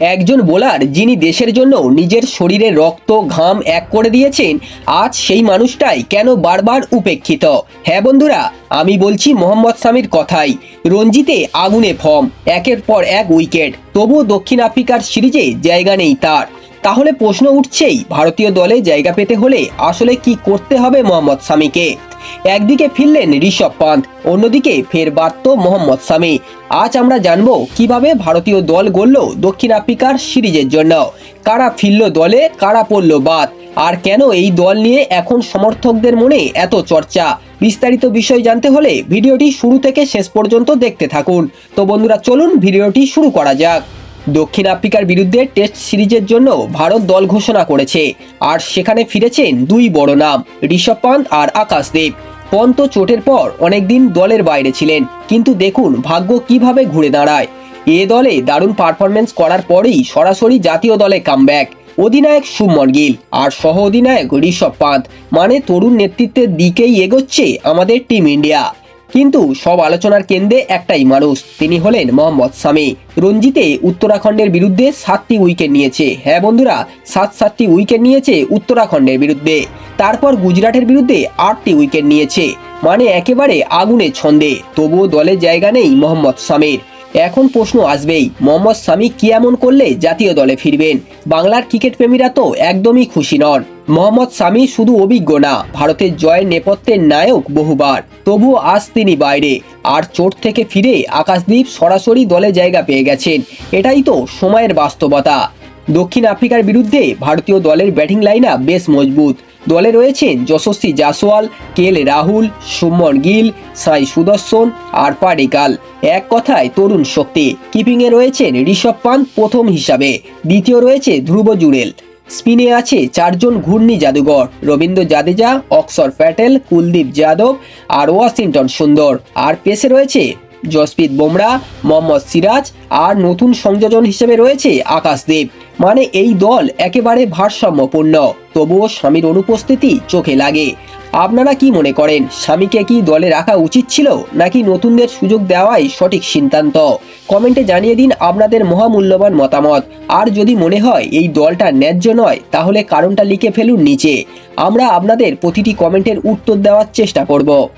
একজন বোলার যিনি দেশের জন্য নিজের শরীরে রক্ত, ঘাম এক করে দিয়েছেন, আজ সেই মানুষটাই কেন বারবার উপেক্ষিত? হ্যাঁ বন্ধুরা, আমি বলছি মোহাম্মদ সামির কথাই। রঞ্জিতে আগুনে ফর্ম একের পর এক উইকেট। তবুও দক্ষিণ আফ্রিকার সিরিজে জায়গা নেই তার। তাহলে প্রশ্ন উঠছেই, ভারতীয় দলে জায়গা পেতে হলে আসলে কি করতে হবে মোহাম্মদ সামিকে? একদিকে ফিরলেন ঋষভ পান্ত, অন্যদিকে ফের বার্ত মোহাম্মদ সামি আজ আমরা জানব কীভাবে ভারতীয় দল গড়ল দক্ষিণ আফ্রিকার সিরিজের জন্য। কারা ফিরল দলে, কারা পড়ল বাদ। আর কেন এই দল নিয়ে এখন সমর্থকদের মনে এত চর্চা? বিস্তারিত বিষয় জানতে হলে ভিডিওটি শুরু থেকে শেষ পর্যন্ত দেখতে থাকুন। তো বন্ধুরা, চলুন ভিডিওটি শুরু করা যাক। দক্ষিণ আফ্রিকার বিরুদ্ধে টেস্ট সিরিজের জন্য ভারত দল ঘোষণা করেছে। আর সেখানে ফিরেছেন দুই বড় নাম, ঋষভ পান্ত আর আকাশদেব পন্ত চোটের পর অনেকদিন দলের বাইরে ছিলেন, কিন্তু দেখুন ভাগ্য কীভাবে ঘুরে দাঁড়ায়। এ দলে দারুণ পারফরমেন্স করার পরেই সরাসরি জাতীয় দলে কামব্যাক, অধিনায়ক সুমন গিল আর সহ অধিনায়ক ঋষভ পান্ত। মানে তরুণ নেতৃত্বের দিকেই এগোচ্ছে আমাদের টিম ইন্ডিয়া। কিন্তু সব আলোচনার কেন্দ্রে একটাই মানুষ, তিনি হলেন মোহাম্মদ স্বামী রঞ্জিতে উত্তরাখণ্ডের বিরুদ্ধে সাতটি উইকেট নিয়েছে। হ্যাঁ বন্ধুরা, সাত সাতটি উইকেট নিয়েছে উত্তরাখণ্ডের বিরুদ্ধে। তারপর গুজরাটের বিরুদ্ধে আটটি উইকেট নিয়েছে। মানে একেবারে আগুনে ছন্দে। তবুও দলে জায়গা নেই মোহাম্মদ সামির। এখন প্রশ্ন আসবেই, মোহাম্মদ সামি কি এমন করলে জাতীয় দলে ফিরবেন? বাংলার ক্রিকেট প্রেমীরা তো একদমই খুশি নন। মোহাম্মদ সামি শুধু অভিজ্ঞ না, ভারতের জয়ের নেপথ্যের নায়ক বহুবার। তবু আজ তিনি বাইরে, আর চোট থেকে ফিরে আকাশদীপ সরাসরি দলে জায়গা পেয়ে গেছেন। এটাই তো সময়ের বাস্তবতা। দক্ষিণ আফ্রিকার বিরুদ্ধে ভারতীয় দলের ব্যাটিং লাইন বেশ মজবুত। দলে রয়েছেন যশস্বী জাসওয়াল কেল রাহুল, সুমন গিল, সাই সুদর্শন আর পাডিকাল এক কথায় তরুণ শক্তি। কিপিংয়ে রয়েছেন ঋষভ পান্ত প্রথম হিসাবে। দ্বিতীয় রয়েছে ধ্রুব জুড়েল। স্পিনে আছে চারজন ঘূর্ণি জাদুঘর। রবীন্দ্র জাদেজা অক্সর প্যাটেল, কুলদীপ যাদব আর ওয়াশিংটন সুন্দর। আর পেসে রয়েছে জসপ্রীত বুমরা, মোহাম্মদ সিরাজ আর নতুন সংযোজন হিসেবে রয়েছে আকাশদেব মানে এই দল একেবারে ভারসাম্যপূর্ণ। তবুও স্বামীর অনুপস্থিতি চোখে লাগে। আপনারা কি মনে করেন, স্বামীকে কি দলে রাখা উচিত ছিল, নাকি নতুনদের সুযোগ দেওয়াই সঠিক সিদ্ধান্ত? কমেন্টে জানিয়ে দিন আপনাদের মহামূল্যবান মতামত। আর যদি মনে হয় এই দলটা ন্যায্য নয়, তাহলে কারণটা লিখে ফেলুন নিচে। আমরা আপনাদের প্রতিটি কমেন্টের উত্তর দেওয়ার চেষ্টা করব।